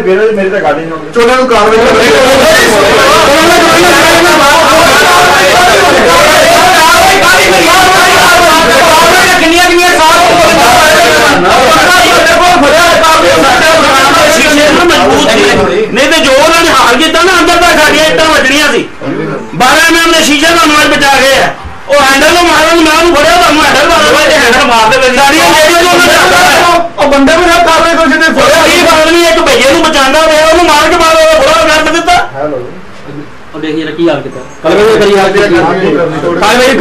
ਮੇਰੇ ਤਾਂ ਹੀ ਨਹੀਂ ਚੋਣਾਂ ਨੂੰ ਕਾਰਵਾਈ ਕਿੰਨੀਆਂ ਕਿੰਨੀਆਂ ਸਾਲ ਨਹੀਂ ਤੇ ਜੋ ਉਹਨਾਂ ਨੇ ਹਾਲ ਕੀਤਾ ਨਾ ਅੰਦਰ ਤਾਂ ਸਾਡੀਆਂ ਇੱਟਾਂ ਵੱਜਣੀਆਂ ਸੀ 12 ਐਮਐਮ ਦੇ ਸ਼ੀਸ਼ੇ ਦਾ ਨਵਾਜ਼ ਬਚਾ ਗਏ ਆ ਉਹ ਹੈਂਡਲ ਨੂੰ ਮਾਰਨ ਮੈਂ ਉਹਨੂੰ ਫੜਿਆ ਤੁਹਾਨੂੰ ਹੈਂਡਲ ਮਾਰਨ ਵਾਲੇ ਹੈਂਡਲ ਮਾਰਦੇ ਸਾਡੀਆਂ ਜਿਹੜੀਆਂ ਨੂੰ ਉਹਨਾਂ ਚੱਲਦਾ ਉਹ ਬੰਦੇ ਵੀ ਨਾ ਕਰ ਜਿਹਨੇ ਫੜਿਆ ਕੀ ਆਦਮੀ ਇੱਕ ਭਈਏ ਨੂੰ ਬਚਾਉਂਦਾ ਹੋਇਆ ਉਹਨੂੰ ਮਾਰ ਕੇ ਬਾਅਦ ਉਹ ਫੜਾ ਕਰ ਦਿੱਤਾ ਹੈਲੋ ਉਹ ਦੇਖੀ ਜਰਾ ਕੀ ਹਾਲ ਕੀਤਾ ਕੱਲ ਵੇ ਕਰੀ ਹਾਲ ਕੀਤਾ ਕੱਲ ਵੇ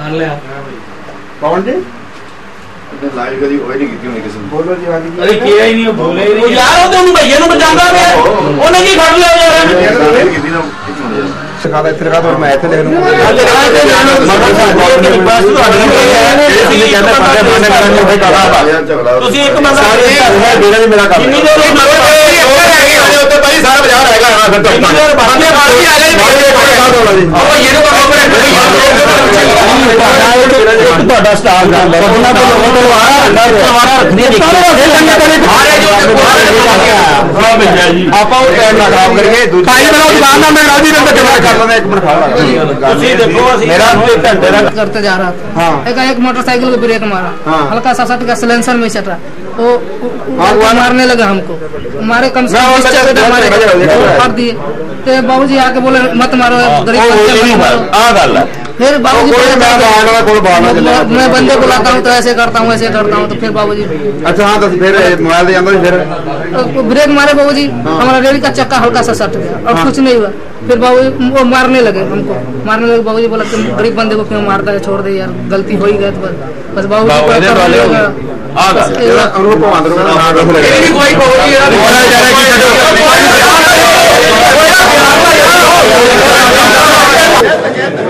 ਕਰ ਲਿਆ ਕੌਣ ਜੀ ਲਾਈਵ ਕਦੀ ਹੋਈ ਨਹੀਂ ਕੀਤੀ ਹੋਣੀ ਕਿਸੇ ਬੋਲੋ ਜੀ ਹਾਂਜੀ ਅਰੇ ਕੀਆ ਹੀ ਨਹੀਂ ਉਹ ਬੋਲੇ ਹੀ ਉਹ ਨਹੀਂ ਯਾਰ ਉਹ ਤੇ ਉਹਨੂੰ ਭਈਏ ਨੂੰ ਬਚਾਉਂਦਾ ਹੋਇਆ ਉਹਨੇ ਕੀ ਫੜ ਲਿਆ ਯਾਰ ਕੀਤੀ ਨਾ ਇੱਕ ਮਿੰਟ ਯਾਰ ਸਿਖਾ ਦੇ ਇੱਥੇ ਲਗਾ ਦੋ ਮੈਂ ਇੱਥੇ ਲਿਖ ਲੂੰਗਾ ਯਾਰ ਝਗੜਾ ਤੁਸੀਂ ਇੱਕ ਬੰਦਾ ਮੇਰਾ ਵੀ ਮੇਰਾ ਕੰਮ ਕਿੰਨੀ ਦੇਰ ਮਰੋ ਉੱਤੇ ਭਾਈ ਸਾਰਾ ਬਾਜ਼ਾਰ ਹੈਗਾ ਫਿਰ ਕਿੰਨੀ ਦੇਰ ਬਾਅਦ ਇਹ ਬਾਤ ਆ ਜਾਏ ਉਹ ਭਈਏ ਨੂੰ ਤੁਹਾਡਾ ਸਟਾਫ ਦਾ ਉਹਨਾਂ ਤੋਂ ਲੋਕਾਂ ਤਲਵਾਰਾਂ ਰੱਖਣੀ ਆਪਾਂ ਉਹ ਟਾਈਮ ਨਾ ਖਰਾਬ ਕਰੀਏ ਦੂਜੀ ਭਾਈ ਮੇਰਾ ਦੁਕਾਨ ਦਾ ਮੈਂ ਰਾਜੀ ਰੰਗ ਜਮਾ ਕਰ ਲੈਂਦਾ ਇੱਕ ਮਿੰਟ ਖੜਾ ਤੁਸੀਂ ਦੇਖੋ ਅਸੀਂ ਮੇਰਾ ਇੱਕ ਘੰਟੇ ਦਾ करते जा रहा था हाँ। एक एक मोटरसाइकिल को ब्रेक मारा हाँ। हल्का सा सट का सिलेंसर में चटा वो वो- वो हाँ, वो- मारने लगा हमको मारे कम से मैं कम वो बीस बजा- चपेट मारे बजा- बजा- बजा- फाड़ दिए तो बाबूजी आके बोले मत मारो गरीब ਉਹ बच्चे ਇਹ मत ਨਹੀਂ मारो ਆ ਗੱਲ ਹੈ फिर बाबू जी मैं बंदे बुलाता हूँ तो ऐसे करता हूँ ऐसे करता हूँ तो फिर बाबू जी अच्छा हाँ तो फिर मोबाइल फिर। तो ब्रेक मारे बाबू जी हमारा रेल का चक्का हल्का सा सट गया और कुछ नहीं हुआ। फिर बाबू वो मारने लगे हमको। मारने लगे बाबूजी बोला तुम गरीब बंदे को क्यों मारता है? छोड़ दे यार गलती हो ही गया तो बस। बाबू जी।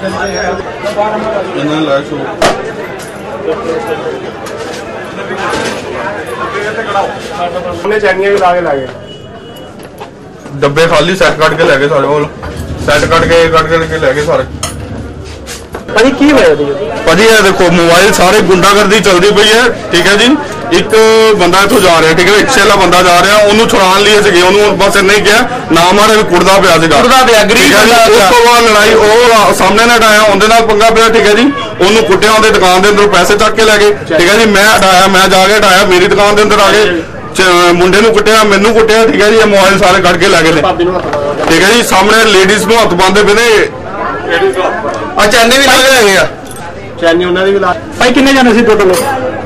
ਇਹਨਾਂ ਲਾ ਸ਼ੋ ਉਹਨੇ ਚੈਨੀਆਂ ਵੀ ਲਾ ਕੇ ਲਾ ਗਏ ਡੱਬੇ ਖਾਲੀ ਸੈੱਟ ਕੱਢ ਕੇ ਲੈ ਗਏ ਸਾਰੇ ਕੋਲ। ਸੈੱਟ ਕੱਢ ਕੇ ਕੱਢ ਕੱਢ ਕੇ ਲੈ ਗਏ ਸਾਰੇ। ਭਾਜੀ ਕੀ ਹੋਇਆ ਜੀ? ਭਾਜੀ ਇਹ ਦੇਖੋ ਮੋਬਾਈਲ ਸਾਰੇ ਗੁੰਡਾਗਰਦੀ ਚੱਲਦੀ ਪਈ ਹੈ ਠੀਕ ਹੈ ਜੀ? ਇੱਕ ਬੰਦਾ ਇੱਥੋਂ ਜਾ ਰਿਹਾ ਠੀਕ ਹੈ ਰਿਕਸ਼ੇ ਵਾਲਾ ਬੰਦਾ ਜਾ ਰਿਹਾ ਉਹਨੂੰ ਛੁਡਾਉਣ ਲਈ ਸੀਗੇ ਉਹਨੂੰ ਬਸ ਇੰਨਾ ਹੀ ਕਿਹਾ ਨਾ ਮਾਰੇ ਵੀ ਕੁੜਦਾ ਪਿਆ ਸੀਗਾ। ਕੁੜਦਾ ਪਿਆ, ਗਰੀਬ ਬੰਦਾ ਉਸ ਤੋਂ ਬਾਅਦ ਲੜਾਈ ਉਹ ਸਾਹਮਣੇ ਨਾ ਹਟਾਇਆ ਉਹਦੇ ਨਾਲ ਪੰਗਾ ਪਿਆ ਠੀਕ ਹੈ ਜੀ। ਉਹਨੂੰ ਕੁੱਟਿਆ ਉਹਦੇ ਦੁਕਾਨ ਦੇ ਅੰਦਰੋਂ ਪੈਸੇ ਚੱਕ ਕੇ ਲੈ ਗਏ ਠੀਕ ਹੈ ਜੀ। ਮੈਂ ਹਟਾਇਆ ਮੈਂ ਜਾ ਕੇ ਹਟਾਇਆ ਮੇਰੀ ਦੁਕਾਨ ਦੇ ਅੰਦਰ ਆ ਗਏ। ਮੁੰਡੇ ਨੂੰ ਕੁੱਟਿਆ ਮੈਨੂੰ ਕੁੱਟਿਆ ਠੀਕ ਹੈ ਜੀ ਇਹ ਮੋਬਾਈਲ ਸਾਰੇ ਕੱਢ ਕੇ ਲੈ ਗਏ ਨੇ। ਠੀਕ ਹੈ ਜੀ ਸਾਹਮਣੇ ਲੇਡੀਜ਼ ਨੂੰ ਹੱਥ ਪਾਉਂਦੇ ਪਏ ਨੇ। ਆ ਚੈਨੇ ਵੀ ਲੱਗ ਰਹੇ ਆ? ਚੈਨੀ ਉਹਨਾਂ ਦੀ ਵੀ ਲਾ ਭਾਈ ਕਿੰਨੇ ਜਾਣੇ ਸੀ ਟੋਟਲ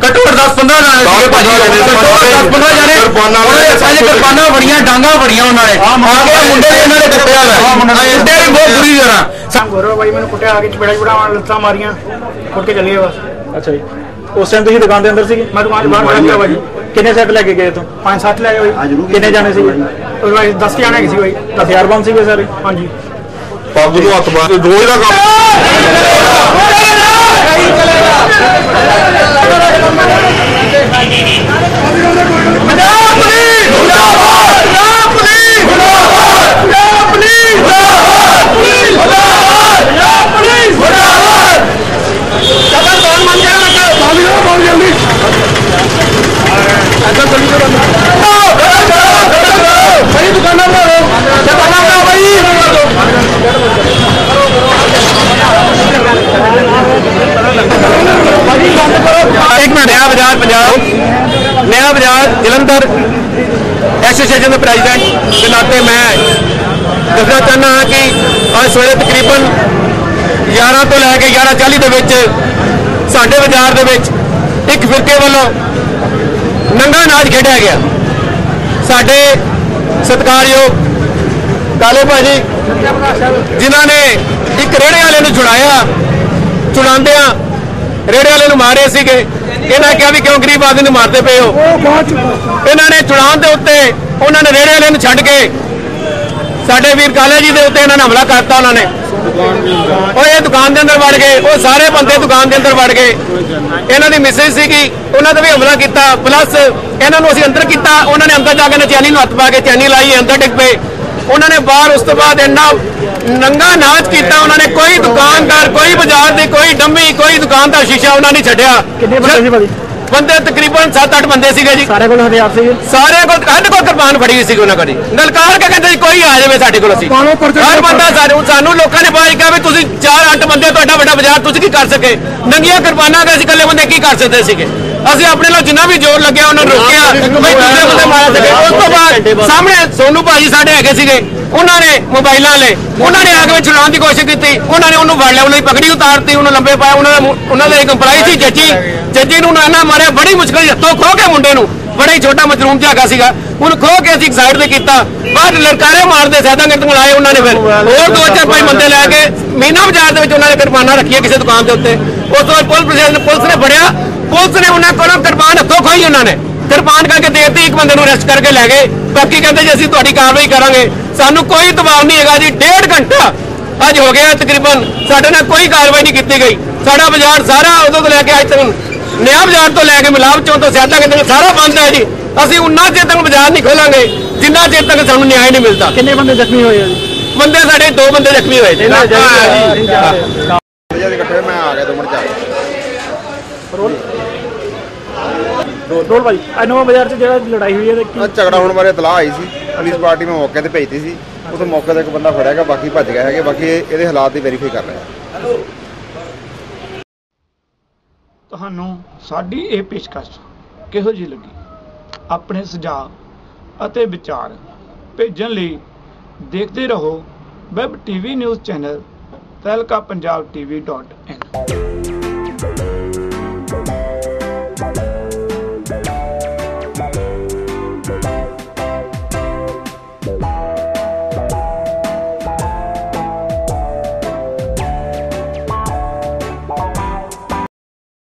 ਘੱਟੋ ਘੱਟ 10 15 ਜਾਣੇ ਸੀਗੇ ਭਾਜੀ। ਘੱਟੋ ਘੱਟ 10 15 ਜਾਣੇ। ਕਿਰਪਾਨਾਂ ਉਹਨੇ ਸਾਡੀ ਕਿਰਪਾਨਾਂ ਫੜੀਆਂ ਡਾਂਗਾ ਫੜੀਆਂ ਉਹਨਾਂ ਨੇ ਆ ਕੇ ਮੁੰਡੇ ਨੇ ਇਹਨਾਂ ਨੇ ਕੱਟਿਆ ਵਾ ਇੱਡੇ ਵੀ ਬਹੁਤ ਬੁਰੀ ਤਰ੍ਹਾਂ। ਗੌਰਵ ਬਾਈ ਮੈਨੂੰ ਕੁੱਟਿਆ ਆ ਕੇ ਚਪੇੜਾ ਚਪੜਾ ਲੱਤਾਂ ਮਾਰੀਆਂ ਕੁੱਟ ਕੇ ਚੱਲੀਏ ਬਸ। ਅੱਛਾ ਜੀ। ਉਸ ਟਾਈਮ ਤੁਸੀਂ ਦੁਕਾਨ ਦੇ ਅੰਦਰ ਸੀਗੇ? ਮੈਂ ਦੁਕਾਨ 'ਚ ਬਾਹਰ ਖੜਾ ਗਿਆ ਬਾਈ। ਕਿੰਨੇ ਸੈੱਟ ਲੈ ਕੇ ਗਏ ਤੋਂ ਪੰਜ ਸੱਤ ਲੈ ਗਏ ਬਾਈ। ਕਿੰਨੇ ਜਾਣੇ ਸੀਗੇ? ਉਹ ਬਾਈ 10 ਜਾਣੇ ਸੀ ਬਾਈ। ਹਥਿਆਰਬੰਦ ਸੀਗੇ ਸਾਰੇ? ਹਾਂਜੀ। ਪੱਗ ਨੂੰ ਹੱਥ ਪਾ ਰੋਜ਼ ਦਾ ਕੰਮ। ਇੱਕ ਮਿੰਟ ਨਇਆ ਬਾਜ਼ਾਰ, ਪੰਜਾਬ। ਨਿਆ ਬਾਜ਼ਾਰ, ਜਲੰਧਰ। ਐਸੋਸੀਏਸ਼ਨ ਦੇ ਪ੍ਰੈਜ਼ੀਡੈਂਟ ਦੇ ਨਾਤੇ ਮੈਂ ਦੱਸਣਾ ਚਾਹੁੰਦਾ ਹਾਂ ਕਿ ਅੱਜ ਸਵੇਰੇ ਤਕਰੀਬਨ 11 ਤੋਂ ਲੈ ਕੇ 11:40 ਦੇ ਵਿੱਚ ਸਾਡੇ ਬਾਜ਼ਾਰ ਦੇ ਵਿੱਚ ਇੱਕ ਫਿਰਕੇ ਵੱਲੋਂ ਨੰਗਾ ਨਾਚ ਖੇਡਿਆ ਗਿਆ। ਸਾਡੇ ਸਤਿਕਾਰਯੋਗ ਕਾਲੇ ਭਾਜੀ, ਜਿਨ੍ਹਾਂ ਨੇ ਇੱਕ ਰੇੜੇ ਵਾਲੇ ਨੂੰ ਛੁਡਾਇਆ ਛੁਡਾਉਂਦਿਆਂ ਰੇੜੇ ਵਾਲੇ ਨੂੰ ਮਾਰੇ ਸੀਗੇ। ਇਹਨਾਂ ਕਿਹਾ ਵੀ ਕਿਉਂ ਗਰੀਬ ਆਦਮੀ ਨੂੰ ਮਾਰਦੇ ਪਏ ਹੋ? ਇਹਨਾਂ ਨੇ ਛੁਡਾਉਣ ਦੇ ਉੱਤੇ ਉਹਨਾਂ ਨੇ ਰੇੜੇ ਵਾਲੇ ਨੂੰ ਛੱਡ ਕੇ ਸਾਡੇ ਵੀਰ ਕਾਲੇ ਜੀ ਦੇ ਉੱਤੇ ਇਹਨਾਂ ਨੇ ਹਮਲਾ ਕਰਤਾ ਉਹਨਾਂ ਨੇ। ਉਹ ਇਹ ਦੁਕਾਨ ਦੇ ਅੰਦਰ ਵੜ ਗਏ। ਉਹ ਸਾਰੇ ਬੰਦੇ ਦੁਕਾਨ ਦੇ ਅੰਦਰ ਵੜ ਗਏ। ਇਹਨਾਂ ਦੀ ਮਿਸਿਸ ਸੀਗੀ, ਉਹਨਾਂ ਤੇ ਵੀ ਹਮਲਾ ਕੀਤਾ। ਪਲੱਸ ਇਹਨਾਂ ਨੂੰ ਅਸੀਂ ਅੰਦਰ ਕੀਤਾ। ਉਹਨਾਂ ਨੇ ਅੰਦਰ ਜਾ ਕੇ ਨਚੈਨੀ ਨੂੰ ਹੱਥ ਪਾ ਕੇ ਚੈਨੀ ਲਾਈ ਅੰਦਰ ਡਿੱਗ ਪਏ। ਉਹਨਾਂ ਨੇ ਬਾਹਰ, ਉਸ ਤੋਂ ਬਾਅਦ ਇੰਨਾ ਨੰਗਾ ਨਾਚ ਕੀਤਾ। ਉਹਨਾਂ ਨੇ ਕੋਈ ਦੁਕਾਨਦਾਰ, ਕੋਈ ਬਾਜ਼ਾਰ ਦੀ ਕੋਈ ਡੰਮੀ, ਕੋਈ ਦੁਕਾਨ ਦਾ ਸ਼ੀਸ਼ਾ ਉਹਨਾਂ ਨੇ ਛੱਡਿਆ। ਕਿੰਨੇ ਬੰਦੇ ਸੀ ਭਾਜੀ? ਬੰਦੇ ਤਕਰੀਬਨ 7-8 ਬੰਦੇ ਸੀਗੇ ਜੀ। ਸਾਰੇ ਕੋਲ ਹਥਿਆਰ ਸੀਗੇ? ਸਾਰੇ ਕੋਲ ਸਾਡੇ ਕੋਲ ਕਿਰਪਾਨ ਫੜੀ ਹੋਈ ਸੀ ਉਹਨਾਂ ਕੋਲ ਜੀ। ਗਲਕਾਰ ਕੇ ਕਹਿੰਦੇ ਸੀ ਕੋਈ ਆ ਜਾਵੇ ਸਾਡੇ ਕੋਲ ਅਸੀਂ। ਹਰ ਬੰਦਾ ਸਾਨੂੰ ਸਾਨੂੰ ਲੋਕਾਂ ਨੇ ਬਾਜ ਕਿਹਾ ਵੀ ਤੁਸੀਂ ਚਾਰ ਅੱਠ ਬੰਦੇ ਤੁਹਾਡਾ ਵੱਡਾ ਬਾਜ਼ਾਰ ਤੁਸੀਂ ਕੀ ਕਰ ਸਕੇ? ਨੰਗੀਆਂ ਕਿਰਪਾਨਾਂ ਦੇ ਅਸੀਂ ਇਕੱਲੇ ਬੰਦੇ ਕੀ ਕਰ ਸਕਦੇ ਸੀਗੇ? ਅਸੀਂ ਆਪਣੇ ਨਾਲ ਜਿੰਨਾ ਵੀ ਜ਼ੋਰ ਲੱਗਿਆ ਉਹਨਾਂ ਨੂੰ ਰੋਕਿਆ ਵੀ ਦੂਜੇ ਬੰਦੇ ਮਾਰ ਸਕੇ ਉਸ ਤੋਂ ਬਾਅਦ। ਸਾਹਮਣੇ ਸੋਨੂ ਭਾਜੀ ਸਾਡੇ ਹੈਗੇ ਸੀਗੇ। ਉਹਨਾਂ ਨੇ ਮੋਬਾਈਲਾਂ ਲੈ ਉਹਨਾਂ ਨੇ ਆ ਕੇ ਛੁਡਾਉਣ ਦੀ ਕੋਸ਼ਿਸ਼ ਕੀਤੀ। ਉਹਨਾਂ ਨੇ ਉਹਨੂੰ ਫੜ ਲਿਆ ਉਹਨਾਂ ਪਕੜੀ ਉਤਾਰਤੀ, ਉਹਨੂੰ ਲੰਬੇ ਪਾਇਆ ਉਹਨਾਂ ਦਾ ਉਹਨਾਂ ਦਾ ਇੱਕ ਇੰਪਲਾਈ ਸੀ, ਜੱਜੀ। ਜੱਜੀ ਨੂੰ ਨਾ ਮਾਰਿਆ, ਬੜੀ ਮੁਸ਼ਕਲ ਹੱਥੋਂ ਖੋ ਕੇ ਮੁੰਡੇ ਨੂੰ। ਬੜਾ ਹੀ ਛੋਟਾ ਮਜਰੂਮ ਜਿਹਾ ਹੈਗਾ ਸੀਗਾ। ਉਹਨੂੰ ਖੋ ਕੇ ਅਸੀਂ ਸਾਈਡ ਤੇ ਕੀਤਾ। ਬਾਅਦ ਲੜਕਾਰੇ ਮਾਰਦੇ ਸੈਦਾ ਕਿਰਤ ਲਾਏ ਉਹਨਾਂ ਨੇ ਫਿਰ। ਹੋਰ ਦੋ ਚਾਰ ਪੰਜ ਬੰਦੇ ਲੈ ਕੇ ਮੀਨਾ ਬਾਜ਼ਾਰ ਦੇ ਵਿੱਚ ਉਹਨਾਂ ਨੇ ਕਿਰਪਾਨਾਂ ਰੱਖੀਆਂ ਕਿਸੇ ਦੁਕਾਨ ਦੇ ਉੱਤੇ। ਉਸ ਤੋਂ ਬਾਅਦ ਪੁਲਿਸ ਪ੍ਰਸ਼ਾਸਨ ਪੁਲਿਸ ਨੇ ਫੜਿਆ। ਪੁਲਿਸ ਨੇ ਉਹਨਾਂ ਕੋਲੋਂ ਕਿਰਪਾਨ ਹੱਥੋਂ ਖੋਈ ਉਹਨਾਂ ਨੇ। ਕਿਰਪਾਨ ਕਰਕੇ ਦੇਤੀ ਇੱਕ ਬੰਦੇ ਨੂੰ ਅਰੈਸਟ ਕਰਕੇ ਲੈ ਗਏ। ਬਾਕੀ ਕਹਿੰਦੇ ਜੀ, ਅਸੀਂ ਤੁਹਾਡੀ ਕਾਰਵਾਈ ਕਰਾਂਗੇ। ਸਾਨੂੰ ਕੋਈ ਦਬਾਅ ਨਹੀਂ ਹੈਗਾ ਜੀ ਡੇਢ ਘੰਟਾ ਅੱਜ ਹੋ ਗਿਆ ਤਕਰੀਬਨ। ਸਾਡੇ ਨਾਲ ਕੋਈ ਕਾਰਵਾਈ ਨਹੀਂ ਕੀਤੀ ਗਈ। ਸਾਡਾ ਬਾਜ਼ਾਰ ਸਾਰਾ ਉਦੋਂ ਤੋਂ ਲੈ ਕੇ ਅੱਜ ਤੱਕ ਨਿਆ ਬਾਜ਼ਾਰ ਤੋਂ ਲੈ ਕੇ ਮਿਲਾਪ ਚੌਂ ਤੋਂ ਸਿਆਦਾ ਕਿਤੇ ਸਾਰਾ ਬੰਦ ਹੈ ਜੀ। ਅਸੀਂ ਉਨਾ ਚਿਰ ਤੱਕ ਬਾਜ਼ਾਰ ਨਹੀਂ ਖੋਲਾਂਗੇ ਜਿੰਨਾ ਚਿਰ ਤੱਕ ਸਾਨੂੰ ਨਿਆਂ ਨਹੀਂ ਮਿਲਦਾ। ਕਿੰਨੇ ਬੰਦੇ ਜ਼ਖਮੀ ਹੋਏ ਆ ਜੀ? ਬੰਦੇ ਸਾਡੇ ਦੋ ਬੰਦੇ ਜ਼ਖਮੀ ਹੋਏ। ਨੇ ਵਜੇ ਦੇ ਇਕੱਠੇ ਮੈਂ ਆ ਗਿਆ ਦੋ ਮਿੰਟ ਚ ਆ ਗਿਆ ਰੋਲ ਭਾਈ ਅਨੋਵਾ ਬਾਜ਼ਾਰ 'ਚ ਜਿਹੜਾ ਲੜਾਈ ਹੋਈ ਹੈ ਤੇ ਆਹ ਝਗੜਾ ਹੋਣ ਬਾਰੇ ਇਤਲਾਹ ਆਈ ਸੀ। ਪੁਲਿਸ ਪਾਰਟੀ ਮੈਂ ਮੌਕੇ ਤੇ ਭੇਜਤੀ ਸੀ। ਉਦੋਂ ਮੌਕੇ ਤੇ ਇੱਕ ਬੰਦਾ ਫੜਿਆ ਗਿਆ ਬਾਕੀ ਭੱਜ ਗਏ ਹੈਗੇ। ਬਾਕੀ ਇਹ- ਇਹਦੇ ਹਾਲਾਤ ਦੀ ਵੈਰੀਫਾਈ ਕਰ ਰਹੇ ਆ। ਤੁਹਾਨੂੰ ਸਾਡੀ ਇਹ ਪੇਸ਼ਕਸ਼ ਕਿਹੋ ਜਿਹੀ ਲੱਗੀ? ਆਪਣੇ ਸੁਝਾਅ ਅਤੇ ਵਿਚਾਰ ਭੇਜਣ ਲਈ ਦੇਖਦੇ ਰਹੋ। Web TV news channel Tehelka Punjab TV dot in